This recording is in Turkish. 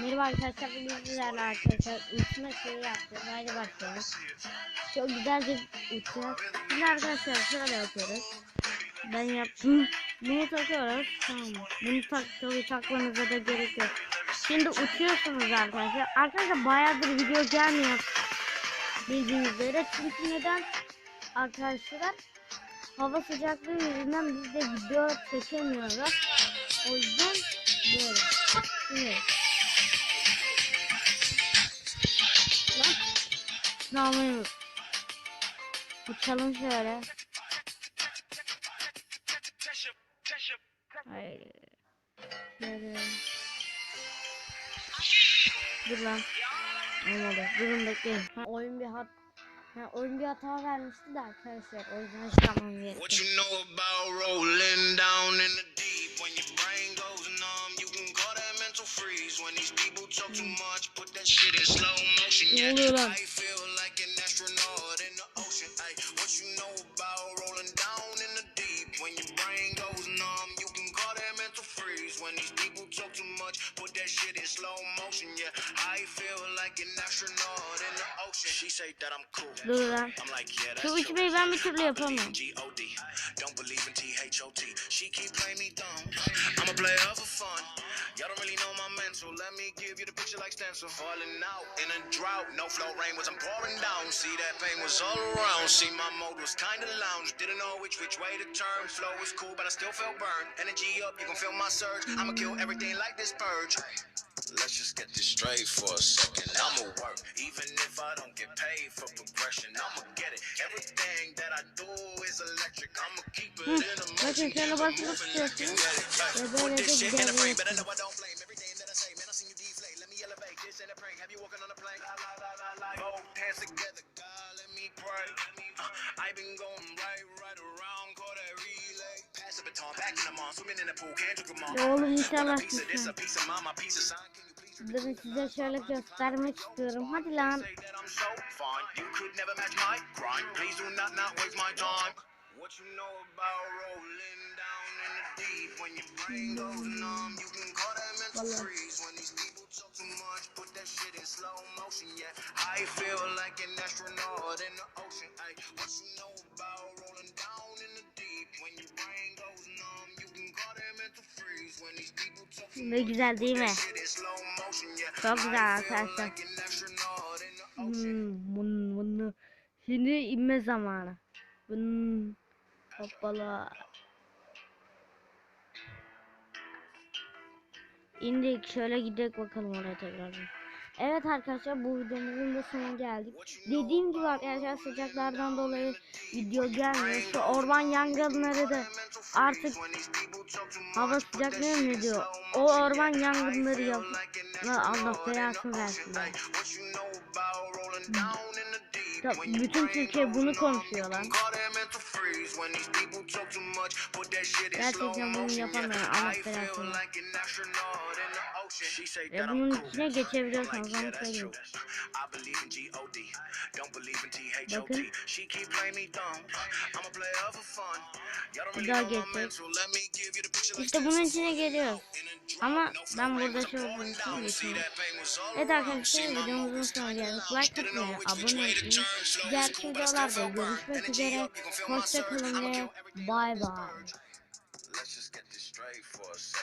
Merhaba arkadaşlar bugün sizlerle arkadaşlar uçma şeyi yaptık. Haydi başlayalım. Çok güzelce uçacağız. Şimdi arkadaşlar şöyle yapıyoruz. Ben yaptım. Bunu takıyoruz. Tamam. Bunu tak tabii takmanıza da gerek yok. Şimdi uçuyorsunuz arkadaşlar. Arkadaşlar bayağıdır video gelmiyor. Bildiğiniz üzere. Çünkü neden? Arkadaşlar hava sıcaklığı yüzünden biz de video çekemiyoruz. O yüzden Şunu almayı. Uçalım şöyle. Hayır. Şöyle. Dur lan. Olmadı. Durun bekleyin. Ha, oyun bir hat ha, oyun bir hata vermişti de arkadaşlar. O yüzden çıkamam What gerekiyor. you know about rolling down in the deep? When your brain goes numb, you can call that mental freeze. When these people talk too much, put that shit in slow motion. Yeah, What you know about rolling down in the deep? When your brain goes numb, you can call that mental freeze. When these people talk too much, put that shit in slow motion. Yeah, I feel like an astronaut in the ocean. She say that I'm cool. I'm like, yeah, that's true. bir türlü yapamam. G-O-D. Don't believe in T-H-O-T. She keep playing me dumb. I'm a player for fun. Y'all don't really know my mental. Let me give you the picture like stencil. Falling out in a drought. No flow rain was I'm pouring down. See that pain was all around. See my mode was kinda lounge. Didn't know which which way to turn. Flow was cool, but I still felt burned. Energy up, you can feel my surge. I'ma kill everything like this purge. Let's just get this straight for a second. I'ma work, even if I don't get paid for progression. I'ma get it. Everything that I do is electric. I'ma keep it in a motion. şöyle basılı tutuyorsun. Ve Put böyle de this shit in a frame, but I know I don't blame everything that I say. Man, I seen you deflate. Let me elevate this in a prank. Have you walking on a plane? La, la, la, la, la. Both hands together, God, let me pray. Uh, I've been going right, right around, call that relay. Pass the baton, back in the mall, swimming in the pool, can't drink them all. Ya oğlum Want a inşallah piece this, a piece of mine, my piece of sign. Durun size şöyle göstermek istiyorum. Hadi lan. Vallahi. Ne güzel değil mi? Çok güzel arkadaşlar. Hmm, bunu, bunu. Şimdi inme zamanı. Bun. Hoppala. İndik şöyle gidelim bakalım oraya tekrar. Evet arkadaşlar bu videomuzun da sonuna geldik. Dediğim gibi arkadaşlar sıcaklardan dolayı video gelmiyor. Şu orman yangınları da artık hava sıcaklığı mı diyor? O orman yangınları yap. La Allah belasını versin. bütün Türkiye bunu konuşuyor lan. Gerçekten bunu yapamıyorum. Allah belasını. Ve bunun içine geçebiliyorsanız onu söyleyeyim. Bakın. Bir daha geçecek. İşte bunun içine geliyoruz. Ama ben burada şey olduğum için geçmiyorum. Evet arkadaşlar videomuzun sonuna geldik. Like atmayı, abone olmayı, diğer videolarda görüşmek üzere. Hoşçakalın ve bay bay.